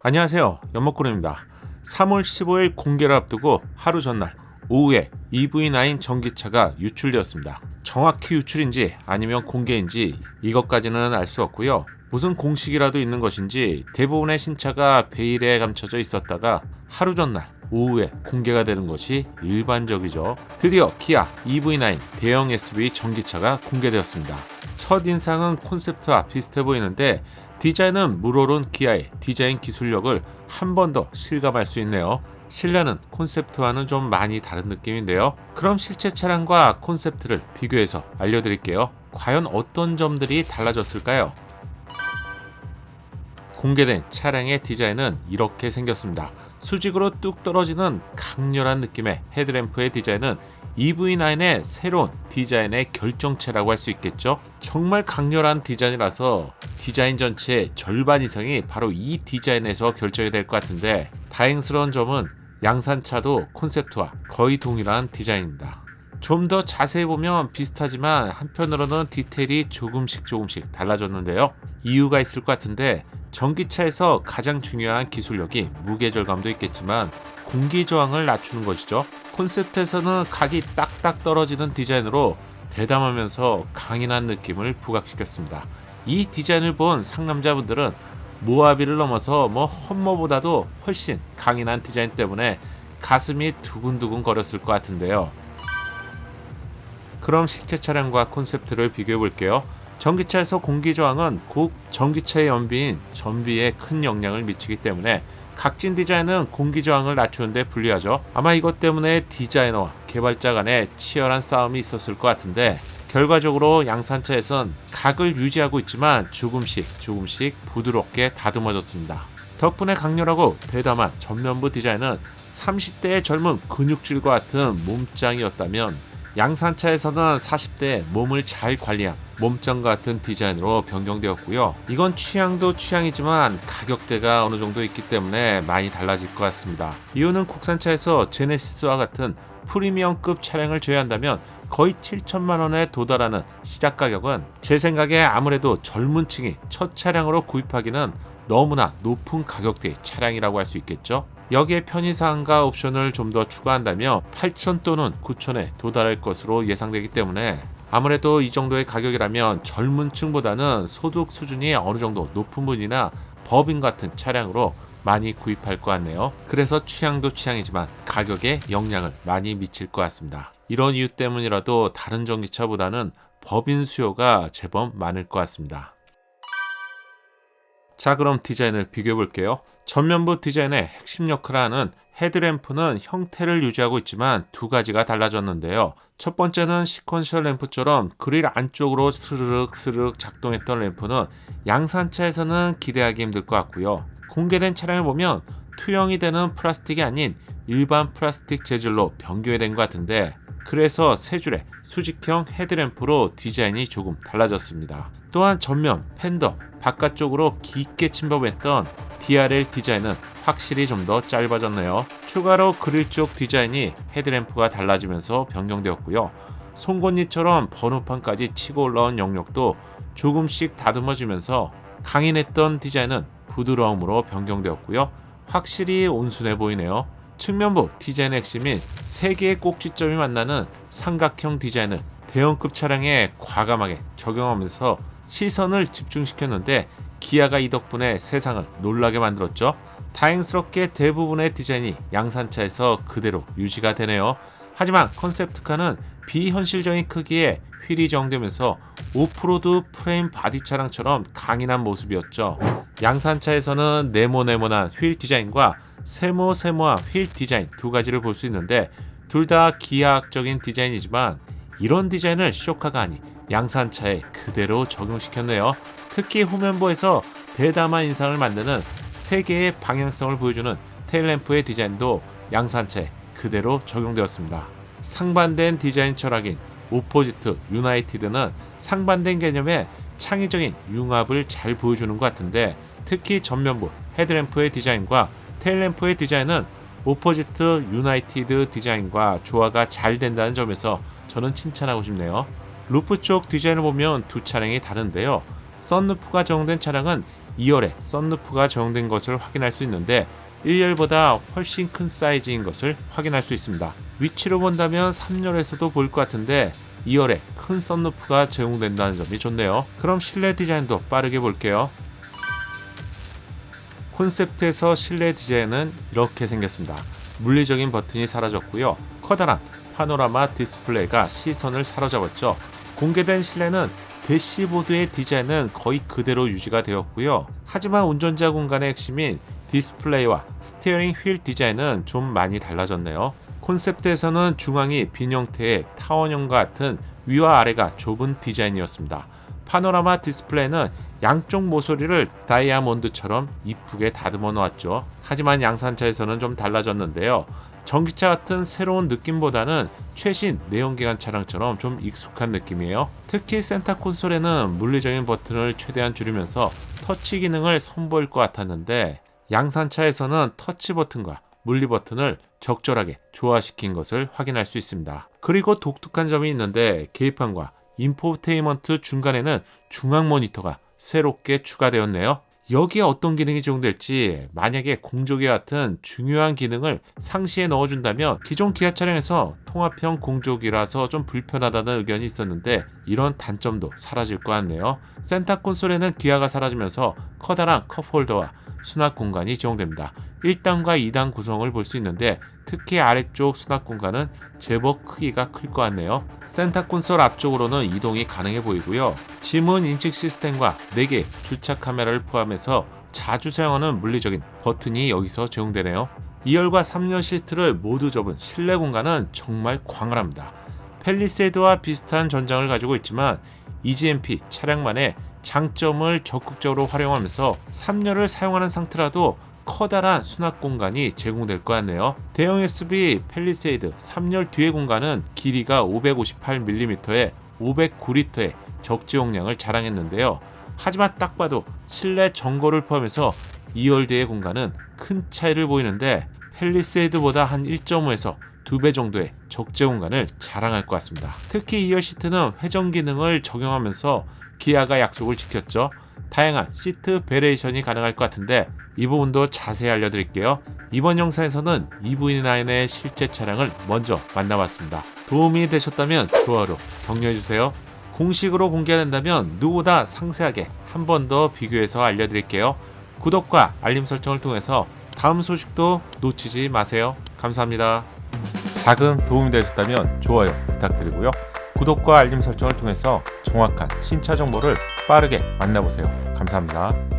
안녕하세요. 연목구름입니다. 3월 15일 공개를 앞두고 하루 전날 오후에 EV9 전기차가 유출되었습니다. 정확히 유출인지 아니면 공개인지 이것까지는 알 수 없고요. 무슨 공식이라도 있는 것인지 대부분의 신차가 베일에 감춰져 있었다가 하루 전날 오후에 공개가 되는 것이 일반적이죠. 드디어 기아 EV9 대형 SUV 전기차가 공개되었습니다. 첫 인상은 콘셉트와 비슷해 보이는데 디자인은 물오른 기아의 디자인 기술력을 한 번 더 실감할 수 있네요. 실내는 콘셉트와는 좀 많이 다른 느낌인데요. 그럼 실제 차량과 콘셉트를 비교해서 알려드릴게요. 과연 어떤 점들이 달라졌을까요? 공개된 차량의 디자인은 이렇게 생겼습니다. 수직으로 뚝 떨어지는 강렬한 느낌의 헤드램프의 디자인은 EV9의 새로운 디자인의 결정체라고 할 수 있겠죠. 정말 강렬한 디자인이라서 디자인 전체의 절반 이상이 바로 이 디자인에서 결정이 될 것 같은데 다행스러운 점은 양산차도 콘셉트와 거의 동일한 디자인입니다. 좀 더 자세히 보면 비슷하지만 한편으로는 디테일이 조금씩 조금씩 달라졌는데요. 이유가 있을 것 같은데 전기차에서 가장 중요한 기술력이 무게 절감도 있겠지만 공기 저항을 낮추는 것이죠. 콘셉트에서는 각이 딱딱 떨어지는 디자인으로 대담하면서 강인한 느낌을 부각시켰습니다. 이 디자인을 본 상남자분들은 모하비를 넘어서 뭐 험머보다도 훨씬 강인한 디자인 때문에 가슴이 두근두근 거렸을 것 같은데요. 그럼 실제 차량과 콘셉트를 비교해 볼게요. 전기차에서 공기 저항은 곧 전기차의 연비인 전비에 큰 영향을 미치기 때문에 각진 디자인은 공기 저항을 낮추는데 불리하죠. 아마 이것 때문에 디자이너와 개발자 간에 치열한 싸움이 있었을 것 같은데 결과적으로 양산차에선 각을 유지하고 있지만 조금씩 조금씩 부드럽게 다듬어졌습니다. 덕분에 강렬하고 대담한 전면부 디자인은 30대의 젊은 근육질과 같은 몸짱이었다면 양산차에서는 40대 몸을 잘 관리한 몸짱 같은 디자인으로 변경되었고요. 이건 취향도 취향이지만 가격대가 어느 정도 있기 때문에 많이 달라질 것 같습니다. 이유는 국산차에서 제네시스와 같은 프리미엄급 차량을 제외한다면 거의 7천만 원에 도달하는 시작 가격은 제 생각에 아무래도 젊은 층이 첫 차량으로 구입하기는 너무나 높은 가격대의 차량이라고 할 수 있겠죠. 여기에 편의사항과 옵션을 좀 더 추가한다면 8천 또는 9천에 도달할 것으로 예상되기 때문에 아무래도 이 정도의 가격이라면 젊은 층보다는 소득 수준이 어느 정도 높은 분이나 법인 같은 차량으로 많이 구입할 것 같네요. 그래서 취향도 취향이지만 가격에 영향을 많이 미칠 것 같습니다. 이런 이유 때문이라도 다른 전기차보다는 법인 수요가 제법 많을 것 같습니다. 자 그럼 디자인을 비교해 볼게요. 전면부 디자인의 핵심 역할을 하는 헤드램프는 형태를 유지하고 있지만 두 가지가 달라졌는데요. 첫 번째는 시퀀셜 램프처럼 그릴 안쪽으로 스르륵 스르륵 작동했던 램프는 양산차에서는 기대하기 힘들 것 같고요. 공개된 차량을 보면 투영이 되는 플라스틱이 아닌 일반 플라스틱 재질로 변경이 된것 같은데 그래서 세 줄의 수직형 헤드램프로 디자인이 조금 달라졌습니다. 또한 전면, 팬더, 바깥쪽으로 깊게 침범했던 DRL 디자인은 확실히 좀 더 짧아졌네요. 추가로 그릴 쪽 디자인이 헤드램프가 달라지면서 변경되었고요. 송곳니처럼 번호판까지 치고 올라온 영역도 조금씩 다듬어지면서 강인했던 디자인은 부드러움으로 변경되었고요. 확실히 온순해 보이네요. 측면부 디자인 핵심인 세 개의 꼭지점이 만나는 삼각형 디자인을 대형급 차량에 과감하게 적용하면서 시선을 집중시켰는데 기아가 이 덕분에 세상을 놀라게 만들었죠. 다행스럽게 대부분의 디자인이 양산차에서 그대로 유지가 되네요. 하지만 컨셉트카는 비현실적인 크기에 휠이 정되면서 오프로드 프레임 바디 차량처럼 강인한 모습이었죠. 양산차에서는 네모네모난 휠 디자인과 세모세모한 휠 디자인 두 가지를 볼 수 있는데 둘 다 기하학적인 디자인이지만 이런 디자인을 쇼카가 아닌 양산차에 그대로 적용시켰네요. 특히 후면부에서 대담한 인상을 만드는 세 개의 방향성을 보여주는 테일램프의 디자인도 양산차에 그대로 적용되었습니다. 상반된 디자인 철학인 오포지트 유나이티드는 상반된 개념의 창의적인 융합을 잘 보여주는 것 같은데 특히 전면부 헤드램프의 디자인과 테일램프의 디자인은 오포지트 유나이티드 디자인과 조화가 잘 된다는 점에서 저는 칭찬하고 싶네요. 루프 쪽 디자인을 보면 두 차량이 다른데요. 썬루프가 적용된 차량은 2열에 썬루프가 적용된 것을 확인할 수 있는데 1열보다 훨씬 큰 사이즈인 것을 확인할 수 있습니다. 위치로 본다면 3열에서도 보일 것 같은데 2열에 큰 썬루프가 제공된다는 점이 좋네요. 그럼 실내 디자인도 빠르게 볼게요. 콘셉트에서 실내 디자인은 이렇게 생겼습니다. 물리적인 버튼이 사라졌고요. 커다란 파노라마 디스플레이가 시선을 사로잡았죠. 공개된 실내는 대시보드의 디자인은 거의 그대로 유지가 되었고요. 하지만 운전자 공간의 핵심인 디스플레이와 스티어링 휠 디자인은 좀 많이 달라졌네요. 콘셉트에서는 중앙이 빈 형태의 타원형과 같은 위와 아래가 좁은 디자인이었습니다. 파노라마 디스플레이는 양쪽 모서리를 다이아몬드처럼 이쁘게 다듬어 놓았죠. 하지만 양산차에서는 좀 달라졌는데요. 전기차 같은 새로운 느낌보다는 최신 내연기관 차량처럼 좀 익숙한 느낌이에요. 특히 센터 콘솔에는 물리적인 버튼을 최대한 줄이면서 터치 기능을 선보일 것 같았는데 양산차에서는 터치 버튼과 물리 버튼을 적절하게 조화시킨 것을 확인할 수 있습니다. 그리고 독특한 점이 있는데 계기판과 인포테인먼트 중간에는 중앙 모니터가 새롭게 추가되었네요. 여기에 어떤 기능이 적용될지 만약에 공조기 같은 중요한 기능을 상시에 넣어준다면 기존 기아 차량에서 통합형 공조기라서 좀 불편하다는 의견이 있었는데 이런 단점도 사라질 것 같네요. 센터 콘솔에는 기아가 사라지면서 커다란 컵홀더와 수납 공간이 제공됩니다. 1단과 2단 구성을 볼 수 있는데 특히 아래쪽 수납 공간은 제법 크기가 클 것 같네요. 센터 콘솔 앞쪽으로는 이동이 가능해 보이고요. 지문 인식 시스템과 4개 주차 카메라를 포함해서 자주 사용하는 물리적인 버튼이 여기서 제공되네요. 2열과 3열 시트를 모두 접은 실내 공간은 정말 광활합니다. 펠리세이드와 비슷한 전장을 가지고 있지만 EGMP 차량만의 장점을 적극적으로 활용하면서 3열을 사용하는 상태라도 커다란 수납 공간이 제공될 것 같네요. 대형 SUV 펠리세이드 3열 뒤의 공간은 길이가 558mm에 509리터의 적재 용량을 자랑했는데요. 하지만 딱 봐도 실내 전거를 포함해서 2열 뒤의 공간은 큰 차이를 보이는데 펠리세이드보다 한 1.5에서 2배 정도의 적재 공간을 자랑할 것 같습니다. 특히 2열 시트는 회전 기능을 적용하면서 기아가 약속을 지켰죠. 다양한 시트 베레이션이 가능할 것 같은데 이 부분도 자세히 알려드릴게요. 이번 영상에서는 EV9의 실제 차량을 먼저 만나봤습니다. 도움이 되셨다면 좋아요로 격려해주세요. 공식으로 공개된다면 누구보다 상세하게 한 번 더 비교해서 알려드릴게요. 구독과 알림 설정을 통해서 다음 소식도 놓치지 마세요. 감사합니다. 작은 도움이 되셨다면 좋아요 부탁드리고요. 구독과 알림 설정을 통해서 정확한 신차 정보를 빠르게 만나보세요. 감사합니다.